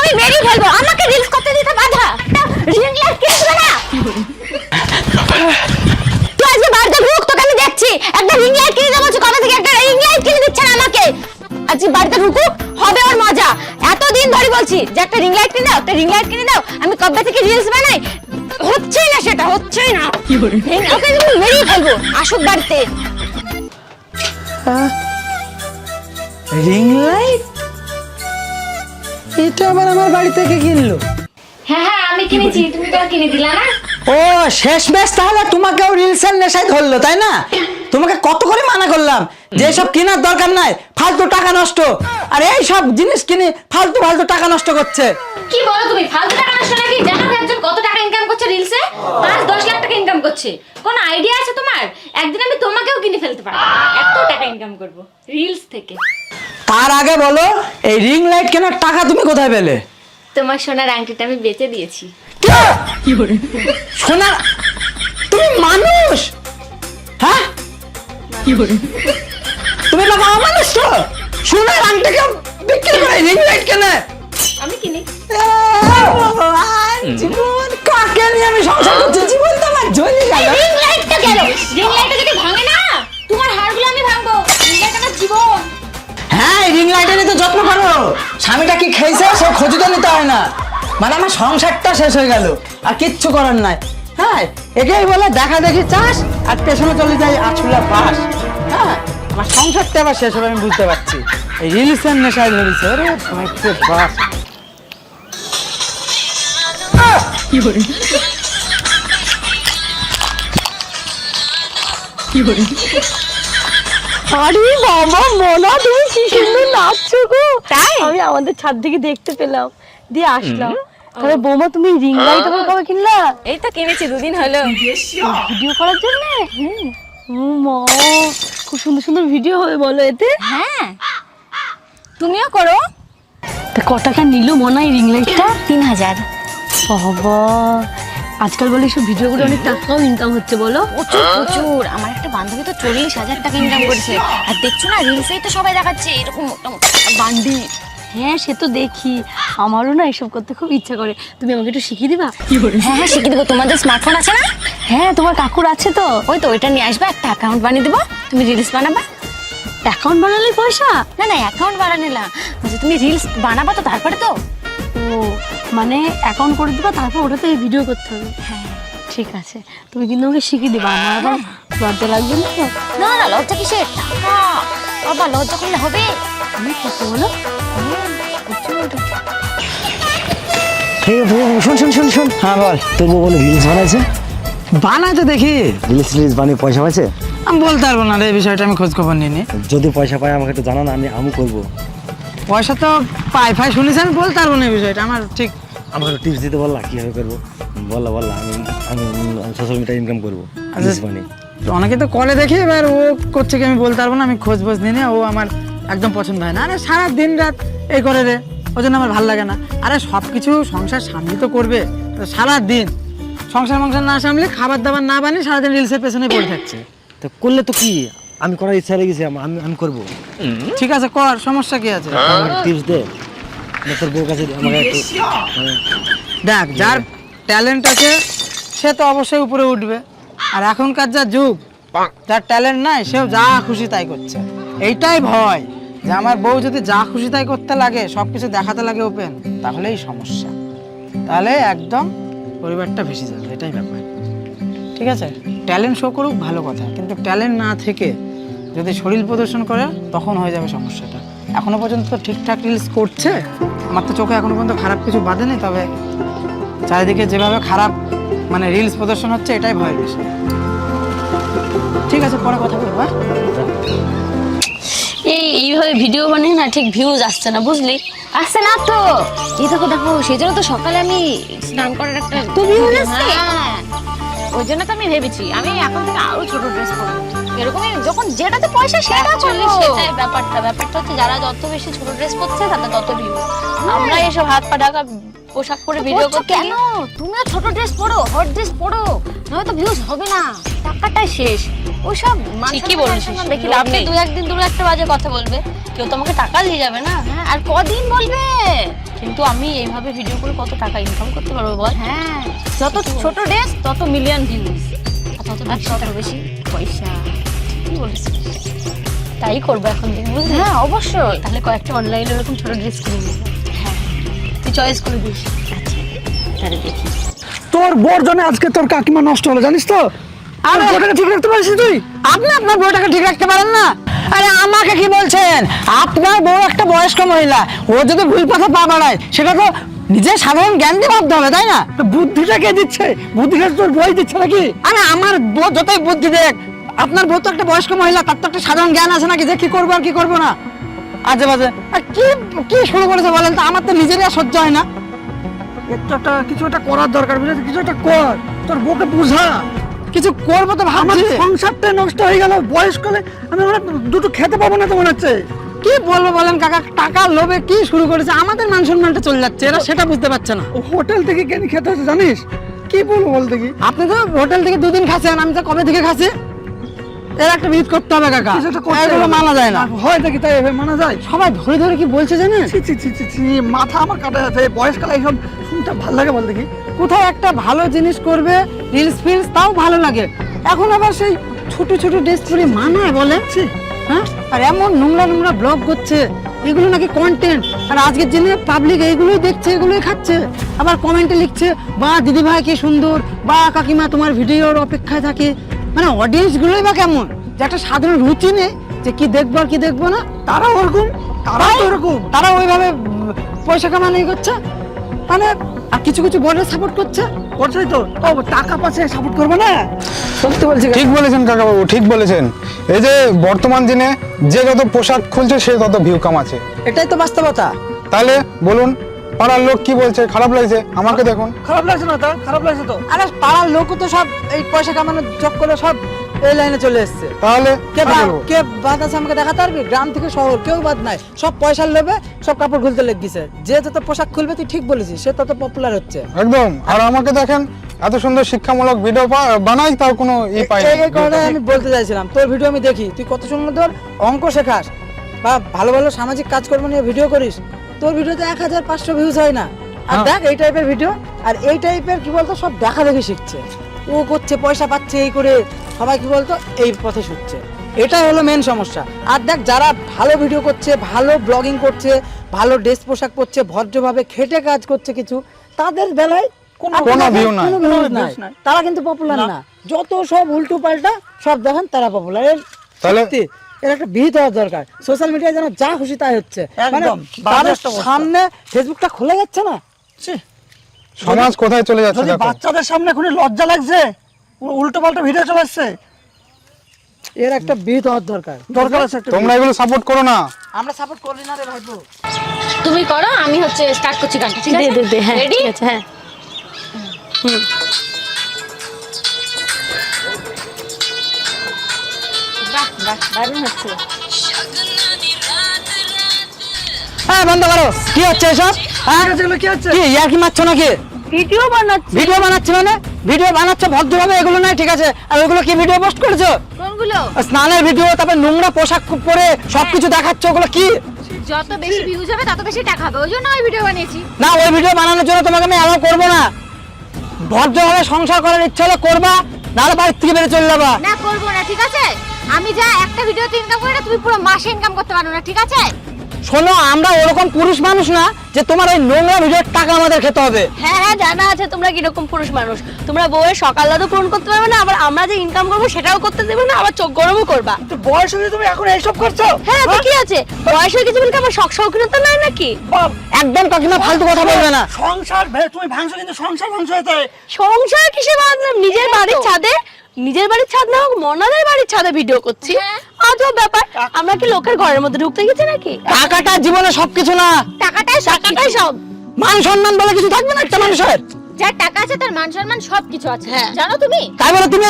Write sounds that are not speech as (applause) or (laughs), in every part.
আমি মেরেই ফেলব। আমাকে রিলস করতে দিতে বাধা। রিং লাইট কিনবে না? তুই আজকে বাড়িতে ঢুক তোকে আমি দেখছি। একটা রিং লাইট কিনে দেবো কবে থেকে একটা রিংলাইট কিনে দিচ্ছে আমাকে। আজকে বাড়িতে ঢুকুক হবে ওর মজা। এতদিন ধরে বলছি, যে একটা রিং লাইট কিনে দাও, একটা রিং লাইট কিনে দাও। আমি কবে থেকে রিলস বানাই? হচ্ছেই না সেটা, হচ্ছেই না। বাড়িতে। Ring light? এটা আবার আমার বাড়ি থেকে কিনলো। হ্যাঁ হ্যাঁ আমি কিনেছি তুমি তো আর কিনে দিলা না? ও শেষ তাহলে তোমাকেও রিলসের নেশায় ধরলো তাই না? তোমাকে কত করে মানা করলাম? যে সব কেনার দরকার নাই ফালতু টাকা নষ্ট। আর এই সব জিনিস কিনে ফালতু ফালতু টাকা নষ্ট করছে। কি বলো তুমি ফালতু টাকা নষ্ট নাকি? জানো তো একজন কত টাকা ইনকাম করছে রিলসে পাঁচ দশ লাখ টাকা ইনকাম করছে। কোন আইডিয়া আছে তোমার? একদিন আমি তোমাকেও কিনে ফেলতে পারব। এত টাকা ইনকাম করব রিলস থেকে। তার আগে বলো এই রিং লাইট কেনার টাকা তুমি কোথায় পেলে? তোমার সোনার আংটিটা আমি বেচে দিয়েছি। তুমি মানুষ? হ্যাঁ? তুমি বাবা মানুষ তো। সোনার আংটিকে বিক্রি করে রিং লাইট কেনে। আমি কিনি। জীবন কাকে নিয়ে আমি সংসার করছি? জীবন তো আমার জ্বলে গেল। রিং লাইটটা গেল রিং লাইটটা যদি ভাঙে না তোমার হাড়গুলো আমি ভাঙবো রিং লাইট আমার জীবন। হ্যাঁ রিং লাইটে নিতে যত্ন করো। স্বামীটা কি খেয়েছে? সে খোঁজ তো নিতে হয় না। মানে আমার সংসারটা শেষ হয়ে গেল। আর কিচ্ছু করার নাই। হ্যাঁ একেই বলে দেখা দেখি চাষ আর পেছনে চলে যায় আছুলা পাস হ্যাঁ আমার সংসারটা আবার শেষ হবে আমি বুঝতে পারছি। এই রিলিসের নেশায় ওরে অনেকটা বাস। আরে বাবা মোনা তুমি কি সুন্দর (laughs) নাচছো গো। তাই? আমি আমাদের ছাদ থেকে দেখতে পেলাম। দিয়ে আসলাম। তাহলে বৌমা তুমি রিং লাইট আবার কবে কিনলা? এই তো কিনেছি দুদিন হলো। ভিডিও করার জন্য? মা খুব সুন্দর সুন্দর ভিডিও হবে বলো এতে। হ্যাঁ। তুমিও করো। তা ক টাকা নিল মনে হয় রিং লাইটটা তিন হাজার। বাবা আজকাল বলে সব ভিডিও করে অনেক টাকাও ইনকাম হচ্ছে বলো? প্রচুর প্রচুর। আমার একটা বান্ধবী তো চল্লিশ হাজার টাকা ইনকাম করেছে। আর দেখছ না রিলসেই তো সবাই দেখাচ্ছে এরকম মোটা মোটা। বান্ডি হ্যাঁ সে তো দেখি। আমারও না এসব করতে খুব ইচ্ছা করে। তুমি আমাকে একটু শিখিয়ে দিবা? হ্যাঁ হ্যাঁ শিখিয়ে দেবো। তোমাদের স্মার্টফোন আছে না? হ্যাঁ তোমার কাকুর আছে তো। ওই তো ওইটা নিয়ে আসবে। একটা অ্যাকাউন্ট বানিয়ে দেবো। তুমি রিলস বানাবা? অ্যাকাউন্ট বানালে পয়সা? না না অ্যাকাউন্ট বানালে না। বলছি, তুমি রিলস বানাবা তো তারপরে তো? ও মানে অ্যাকাউন্ট করে দিবা তারপর ওটাতে ভিডিও করতে হবে। হ্যাঁ। ঠিক আছে। তুমি কিন্তু আমাকে শিখিয়ে দিবা আমার আবার লজ্জা লাগবে না তো? না না লজ্জা কিসের? টাকা বাবা লজ্জা করলে হবে। আমি কত বলো? শোন শোন শোন শোন। হ্যাঁ বল তোর বউ বলে রিলস বানাইছে। বানাইতে দেখি। রিলস রিলস বানিয়ে পয়সা পাইছে? আমি বলতে পারব না রে এই বিষয়টা আমি খোঁজ খবর নিয়ে নি যদি পয়সা পাই আমাকে একটু জানা না আমি আমি করব। পয়সা তো পাই ফাই শুনেছি আমি বলতে পারব না বিষয়টা আমার ঠিক। আমাকে টিপস দিতে বললা কীভাবে করব? বললা বললা আমি আমি সোশ্যাল মিডিয়া ইনকাম করব বানিয়ে অনেকে তো কলে দেখি এবার ও করছে কি আমি বলতে পারব না আমি খোঁজ খোঁজ নিয়ে ও আমার একদম পছন্দ হয় না। আরে সারা দিন রাত এই করে রে ওই জন্য আমার ভালো লাগে না। আরে সব কিছু সংসার সামলি তো করবে তো সারা দিন। সংসার মংসার না সামলে খাবার দাবার না বানিয়ে সারাদিন রিলসের পেছনে পড়ে থাকছে। তো করলে তো কি? আমি করার ইচ্ছা লেগেছে আমি আমি করব। ঠিক আছে কর সমস্যা কি আছে? আমাকে টিপস দে। তোর বউর কাছে একটু মানে দেখ যার ট্যালেন্ট আছে সে তো অবশ্যই উপরে উঠবে। আর এখনকার যা যুগ যার ট্যালেন্ট নাই সেও যা খুশি তাই করছে। এইটাই ভয় যে আমার বউ যদি যা খুশি তাই করতে লাগে সব কিছু দেখাতে লাগে ওপেন তাহলেই সমস্যা। তাহলে একদম পরিবারটা ভেসে যাবে এটাই ব্যাপার। ঠিক আছে? ট্যালেন্ট শো করুক ভালো কথা। কিন্তু ট্যালেন্ট না থেকে যদি শরীর প্রদর্শন করে তখন হয়ে যাবে সমস্যাটা। এখনও পর্যন্ত তো ঠিকঠাক রিলস করছে। আমার তো চোখে এখনও পর্যন্ত খারাপ কিছু বাঁধেনি তবে চারিদিকে যেভাবে খারাপ মানে রিলস প্রদর্শন হচ্ছে এটাই ভয় বেশি। ঠিক আছে পরে কথা বলব হ্যাঁ? এই এইভাবে ভিডিও বানিয়ে না ঠিক ভিউজ আসছে না বুঝলি? আসছে না তো। এই দেখো দেখো সেই জন্য তো সকালে আমি স্নান করার একটা তুমি হ্যাঁ। ওই জন্য তো আমি ভেবেছি আমি এখন থেকে আরও ছোট ড্রেস পরবো। এরকমই যখন যেটাতে পয়সা সেটা চলে সেটাই ব্যাপারটা। ব্যাপারটা হচ্ছে যারা যত বেশি ছোট ড্রেস পরছে তাদের তত ভিউজ আমরা এসব হাত পা ঢাকা পোশাক পরে ভিডিও করতে কেন? তুমিও ছোট ড্রেস পরো হট ড্রেস পরো নয়তো ভিউজ হবে না। টাকাটাই শেষ। ওসব মান ঠিকই বলছিস। দেখি লাভ নেই। দু একদিন দু একটা বাজে কথা বলবে। কেউ তোমাকে টাকা দিয়ে যাবে না। হ্যাঁ, আর কদিন বলবে? কিন্তু আমি এইভাবে ভিডিও করে কত টাকা ইনকাম করতে পারব বল? হ্যাঁ যত ছোট ড্রেস তত মিলিয়ন ভিউজ তত বেশি পয়সা। বলিস তাই করব এখন থেকে বুঝলি? হ্যাঁ অবশ্যই। তাহলে কয়েকটা অনলাইনে এরকম ছোট ড্রেস কিনে নিবো। হ্যাঁ। তুই চয়েস করে দিস। তাহলে দেখি। তোর বোর জন্য আজকে তোর কাকিমা নষ্ট হলো জানিস তো? আর আরে- ওটাকে ঠিক রাখতে পারিস তুই? আপনি আপনার বউটাকে ঠিক রাখতে পারেন না? আরে আমাকে কি বলছেন? আপনার বউ একটা বয়স্ক মহিলা ও যদি ভুল পথে পা বাড়ায় সেটা তো নিজের সাধারণ জ্ঞান দিয়ে ভাবতে হবে তাই না? বুদ্ধিটা কে দিচ্ছে? বুদ্ধিটা তোর বই দিচ্ছে নাকি? আরে আমার বউ যতই বুদ্ধি দেখ আপনার বউ তো একটা বয়স্ক মহিলা তার তো একটা সাধারণ জ্ঞান আছে নাকি যে কি করব আর কি করব না? আজে বাজে। আর কি কি শুরু করেছে বলেন তো? আমার তো নিজেরই আর সহ্য হয় না। একটু একটা কিছু একটা করার দরকার বুঝেছিস কিছু একটা কর। তোর বউকে বুঝা। কিছু করব তো ভাবছি। সংসারটা নষ্ট হয়ে গেল বয়সকালে আমি ওরা দুটো খেতে পাবো না তো মনে হচ্ছে। কি বলব বলেন কাকা টাকার লোভে কি শুরু করেছে? আমাদের মান সম্মানটা চলে যাচ্ছে এরা সেটা বুঝতে পারছে না। ও হোটেল থেকে কেন খেতে হচ্ছে জানিস? কি বলব বলতে কি আপনি তো হোটেল থেকে দুদিন খাচ্ছেন আমি তো কবে থেকে খাচ্ছি? এর একটা বিধ করতে হবে কাকা। এগুলো মানা যায় না। হয় নাকি তাই এভাবে মানা যায়। সবাই ধরে ধরে কি বলছে জানেন ছি ছি ছি ছি ছি মাথা আমার কাটা যাচ্ছে বয়সকালে এইসব শুনতে ভালো লাগে বলতে কি কোথায় একটা ভালো জিনিস করবে রিলস ফিলস তাও ভালো লাগে। এখন আবার সেই ছোট ছোট ড্রেস পরে মানায় বলে? হ্যাঁ? আর এমন নোংরা নোংরা ব্লগ করছে। এগুলো নাকি কন্টেন্ট আর আজকের দিনে পাবলিক এইগুলোই দেখছে এগুলোই খাচ্ছে। আবার কমেন্টে লিখছে বা দিদি ভাই কি সুন্দর। বা কাকিমা তোমার ভিডিওর অপেক্ষায় থাকে। মানে অডিয়েন্স গুলোই বা কেমন? যে একটা সাধারণ রুচি নেই যে কি দেখব আর কি দেখব না তারা ওরকম তারা ওরকম তারা ওইভাবে পয়সা কামানি করছে। মানে আর কিছু কিছু বোর্ডে সাপোর্ট করছে। করছেই তো। ও টাকা পাচ্ছে সাপোর্ট করবে না? সত্যি বলছি ঠিক বলেছেন কাকাবাবু ঠিক বলেছেন। এই যে বর্তমান দিনে যে যত পোশাক খুলছে সে তত ভিউ কামাচ্ছে। এটাই তো বাস্তবতা। তাহলে বলুন পাড়ার লোক কি বলছে? খারাপ লাগছে? আমাকে দেখুন। খারাপ লাগছে না তা? খারাপ লাগছে তো? আরে পাড়ার লোকও তো সব এই পয়সা কামানোর যোগ করে সব এই লাইনে চলে এসছে। তাহলে কে কি কে বাদ আছে আমাকে দেখাতে পারবি? গ্রাম থেকে শহর কেউ বাদ নাই। সব পয়সার লোভে সব কাপড় খুলতে লেগেছে যে যত পোশাক খুলবে তুই ঠিক বলেছিস সে তত পপুলার হচ্ছে। একদম। আর আমাকে দেখেন এত সুন্দর শিক্ষামূলক ভিডিও বানাই তাও কোনো ই পাই এই এই কথাটাই আমি বলতে চাইছিলাম। তোর ভিডিও আমি দেখি। তুই কত সুন্দর অঙ্ক শেখাস। বা ভালো ভালো সামাজিক কাজকর্ম নিয়ে ভিডিও করিস। তোর ভিডিওতে এক হাজার পাঁচশো ভিউজ হয় না। আর হ্যাঁ। দেখ এই টাইপের ভিডিও আর এই টাইপের কি বলতো সব দেখা দেখি শিখছে। ও করছে পয়সা পাচ্ছে এই করে সবাই কি বলতো এই পথে ছুটছে। এটাই হলো মেন সমস্যা। আর দেখ যারা ভালো ভিডিও করছে ভালো ব্লগিং করছে ভালো ড্রেস পোশাক পরছে ভদ্রভাবে খেটে কাজ করছে কিছু তাদের বেলায় কোনো- নাই। তারা কিন্তু পপুলার না। যত সব উল্টো পাল্টা সব দেখেন তারা পপুলার তাহলে- এর একটা বিহিত হওয়া দরকার। সোশ্যাল মিডিয়ায় যেন যা খুশি তাই হচ্ছে। মানে একদম, তাদের সামনে ফেসবুকটা খুলে যাচ্ছে না? সমাজ কোথায় চলে যাচ্ছে যদি বাচ্চাদের সামনে এখন লজ্জা লাগছে উল্টো পাল্টা ভিডিও চলে আসছে। এর একটা বিহিত হওয়ার দরকার। দরকার আছে তোমরা এগুলো সাপোর্ট করো না। আমরা সাপোর্ট করি না রে ভাইপো তুমি করো আমি হচ্ছে স্টার্ট করছি গানটা ঠিক আছে? দে দে দে হ্যাঁ রেডি ঠিক আছে হ্যাঁ। বাহ বাহ দারুণ হচ্ছে হ্যাঁ বন্ধ করো। কি হচ্ছে এসব? হ্যাঁ? কি হচ্ছে কি ইয়ার কি মারছো নাকি? ভিডিও বানাচ্ছি। ভিডিও বানাচ্ছে মানে? ভিডিও বানাচ্ছ ভদ্রভাবে এগুলো নাই ঠিক আছে? আর কি ভিডিও পোস্ট করেছ? কোনগুলো? স্নানের ভিডিও তারপর নোংরা পোশাক পরে সবকিছু দেখাচ্ছ ওগুলো কি? যত বেশি ভিউজ হবে তত বেশি টাকা হবে। ওই জন্য ওই ভিডিও বানিয়েছি। না ওই ভিডিও বানানোর জন্য তোমাকে আমি অ্যালাউ করব না। ভদ্রভাবে সংসার করার ইচ্ছা হলে করবা নাহলে বাড়ির থেকে বেরিয়ে চলে যাবা। না করব না ঠিক আছে? আমি যা একটা ভিডিওতে ইনকাম করি না, তুমি পুরো মাসে ইনকাম করতে পারো না, ঠিক আছে? শোনো আমরা ওরকম পুরুষ মানুষ না যে তোমার ওই নোংরা ভিডিওর টাকা আমাদের খেতে হবে। হ্যাঁ হ্যাঁ জানা আছে তোমরা কীরকম পুরুষ মানুষ। তোমরা বউয়ের সকালটা পূরণ করতে পারবে না আবার আমরা যে ইনকাম করব সেটাও করতে দেবে না আবার চোখ গরমও করবা। তো বয়স হয়ে তুমি এখন এইসব করছ? হ্যাঁ তো কি আছে। বয়স হয়ে গেছে বলে কি আমার শখ শৌখিনতা নাই নাকি? একদম কাকিমা ফালতু কথা বলবে না। সংসার ভে- তুমি ভাঙছো কিন্তু সংসার ভাঙছো এতে সংসার কিসে বাঁধলাম নিজের বাড়ির ছাদে নিজের বাড়ির ছাদ না হোক মনাদের বাড়ির ছাদে ভিডিও করছি। হ্যাঁ। আজব ব্যাপার। আমরা কি লোকের ঘরের মধ্যে ঢুকতে গেছি নাকি? টাকাটা জীবনে সবকিছু না। টাকাটাই টাকাটাই সব। মান সম্মান বলে কিছু থাকবে না একটা মানুষের। যার টাকা আছে তার মান সম্মান সবকিছু আছে। হ্যাঁ। জানো তুমি? তাই বলে তুমি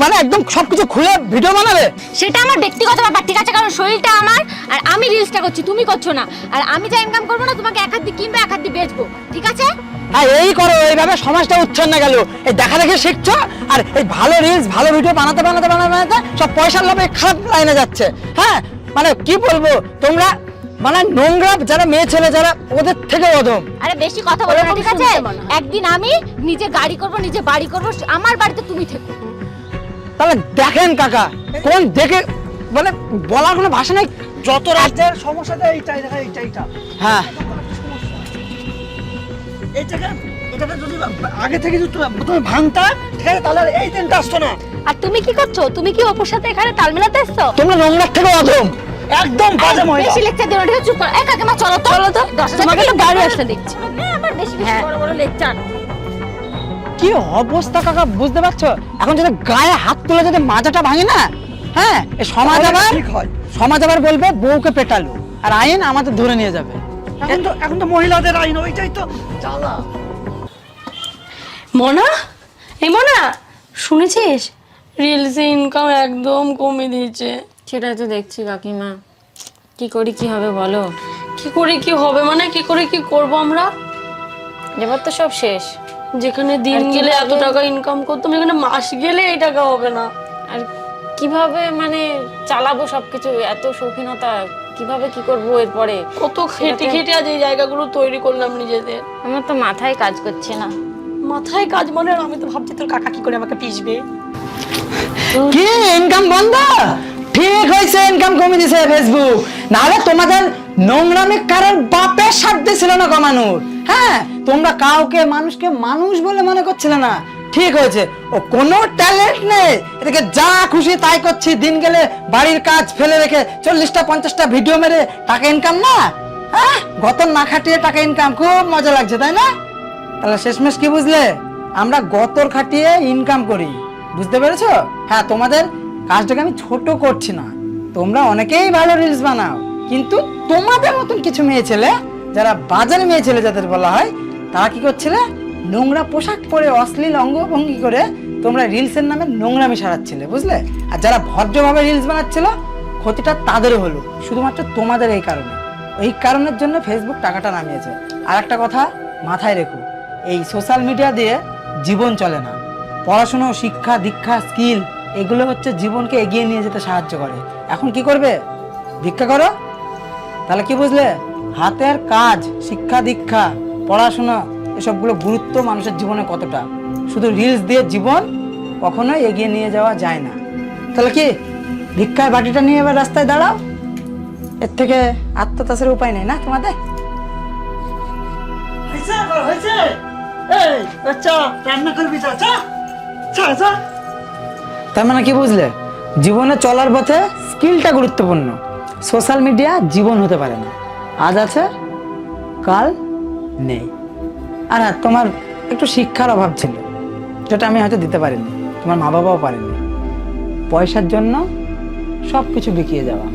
মানে একদম সবকিছু খুলে ভিডিও বানাবে সেটা আমার ব্যক্তিগত ব্যাপার ঠিক আছে? কারণ শরীরটা আমার আর আমি রিলসটা করছি তুমি করছ না। আর আমি যা ইনকাম করব না তোমাকে এক হাত দিয়ে কিনবো এক হাত দিয়ে বেচবো ঠিক আছে? হ্যাঁ এই করো এইভাবে সমাজটা উচ্ছন্ন গেল। এই দেখা দেখে শিখছো? আর এই ভালো রিলস ভালো ভিডিও বানাতে বানাতে বানাতে বানাতে সব পয়সার লোভে খারাপ লাইনে যাচ্ছে। হ্যাঁ? মানে কি বলব তোমরা? মানে নোংরা যারা মেয়ে ছেলে যারা ওদের থেকে অদম আরে বেশি কথা বলো না ঠিক আছে। একদিন আমি নিজে গাড়ি করব নিজে বাড়ি করব আমার বাড়িতে তুমি থেকো। তাহলে দেখেন কাকা কোন দেখে মানে বলার কোনো ভাষা নেই? যত রাজ্যের সমস্যাটা এইটাই দেখা এইটা এইটা। হ্যাঁ। এইটাকে এটাকে যদি আগে থেকে যদি তুমি- তুমি ভাঙতা ঠিক আছে তাহলে আর এই দিনটা আসতো না। আর তুমি কি করছ? তুমি কি অপুর সাথে এখানে তাল মেলাতে এসছো? তোমরা নোংরার থেকে অদম একদম বাজে মহিলা বেশি লেকচার দিও না ঠিক আছে? চুপ করো। এই কাকিমা চলো তো। চলো তো। দশ তোমাকে তো বাড়ি আসতে দেখছি আবার বেশি বেশি বড় বড় লেকচার। কি অবস্থা কাকা বুঝতে পারছ? এখন যদি গায়ে হাত তুলে যদি মাজাটা ভাঙে না হ্যাঁ এ সমাজ আবার ঠিক হয়। সমাজ আবার বলবে বউকে পেটালো। আর আইন আমাদের ধরে নিয়ে যাবে। এখন তো এখন তো মহিলাদের আইন ওইটাই তো জ্বালা। মনা? এই মনা শুনেছিস? রিলসে ইনকাম একদম কমে দিয়েছে। সেটাই তো দেখছি কাকিমা। কি করি কি হবে বলো? কি করে কি হবে মানে কি করে কি করব আমরা? এবার তো সব শেষ। যেখানে দিন গেলে এত টাকা ইনকাম করতাম এখানে মাস গেলে এই টাকা হবে না। আর কীভাবে মানে চালাবো সবকিছু? এত শৌখিনতা কীভাবে কি করব এরপরে? কত খেটে খেটে আজ এই জায়গাগুলো তৈরি করলাম নিজেদের। আমার তো মাথায় কাজ করছে না। মাথায় কাজ মনে আর আমি তো ভাবছি তোর কাকা কি করে আমাকে পিসবে কি ইনকাম বন্ধ? ঠিক হয়েছে ইনকাম কমে দিছে ফেসবুক নাহলে তোমাদের নোংরামি কারোর বাপের সাধ্য ছিল না কমানোর হ্যাঁ তোমরা কাউকে মানুষকে মানুষ বলে মনে করছিলে না। ঠিক হয়েছে। ও কোনো ট্যালেন্ট নেই। এদিকে যা খুশি তাই করছি। দিন গেলে বাড়ির কাজ ফেলে রেখে চল্লিশটা, পঞ্চাশটা ভিডিও মেরে টাকা ইনকাম না? হ্যাঁ গত না খাটিয়ে টাকা ইনকাম খুব মজা লাগছে, তাই না? তাহলে শেষমেশ কি বুঝলে? আমরা গতর খাটিয়ে ইনকাম করি। বুঝতে পেরেছ? হ্যাঁ তোমাদের কাজটাকে আমি ছোট করছি না। তোমরা অনেকেই ভালো রিলস বানাও। কিন্তু তোমাদের মতন কিছু মেয়ে ছেলে, যারা বাজারে মেয়ে ছেলে যাদের বলা হয়, তারা কি করছিলে? নোংরা পোশাক পরে অশ্লীল অঙ্গভঙ্গি করে তোমরা রিলসের নামে নোংরামি সারাচ্ছিলে, বুঝলে? আর যারা ভদ্রভাবে রিলস বানাচ্ছিল, ক্ষতিটা তাদেরও হলো, শুধুমাত্র তোমাদের এই কারণে। এই কারণের জন্য ফেসবুক টাকাটা নামিয়েছে। আর একটা কথা মাথায় রেখো, এই সোশ্যাল মিডিয়া দিয়ে জীবন চলে না। পড়াশুনো, শিক্ষা, দীক্ষা স্কিল এগুলো হচ্ছে জীবনকে এগিয়ে নিয়ে যেতে সাহায্য করে। এখন কি করবে? ভিক্ষা করো? তাহলে কি বুঝলে? হাতের কাজ, শিক্ষা, দীক্ষা, পড়াশোনা, এসবগুলো গুরুত্ব মানুষের জীবনে কতটা? শুধু রিলস দিয়ে জীবন কখনোই এগিয়ে নিয়ে যাওয়া যায় না। তাহলে কি? ভিক্ষায় বাটিটা নিয়ে এবার রাস্তায় দাঁড়াও। এর থেকে আত্মতাসের উপায় নেই না তোমাদের? হয়েছে এই রান্না করবি চা চা চা। তার মানে কি বুঝলে? জীবনে চলার পথে স্কিলটা গুরুত্বপূর্ণ। সোশ্যাল মিডিয়া জীবন হতে পারে না। আজ আছে, কাল নেই। আর হ্যাঁ তোমার একটু শিক্ষার অভাব ছিল, যেটা আমি হয়তো দিতে পারিনি। তোমার মা বাবাও পারেনি। পয়সার জন্য সব কিছু বিকিয়ে যাওয়া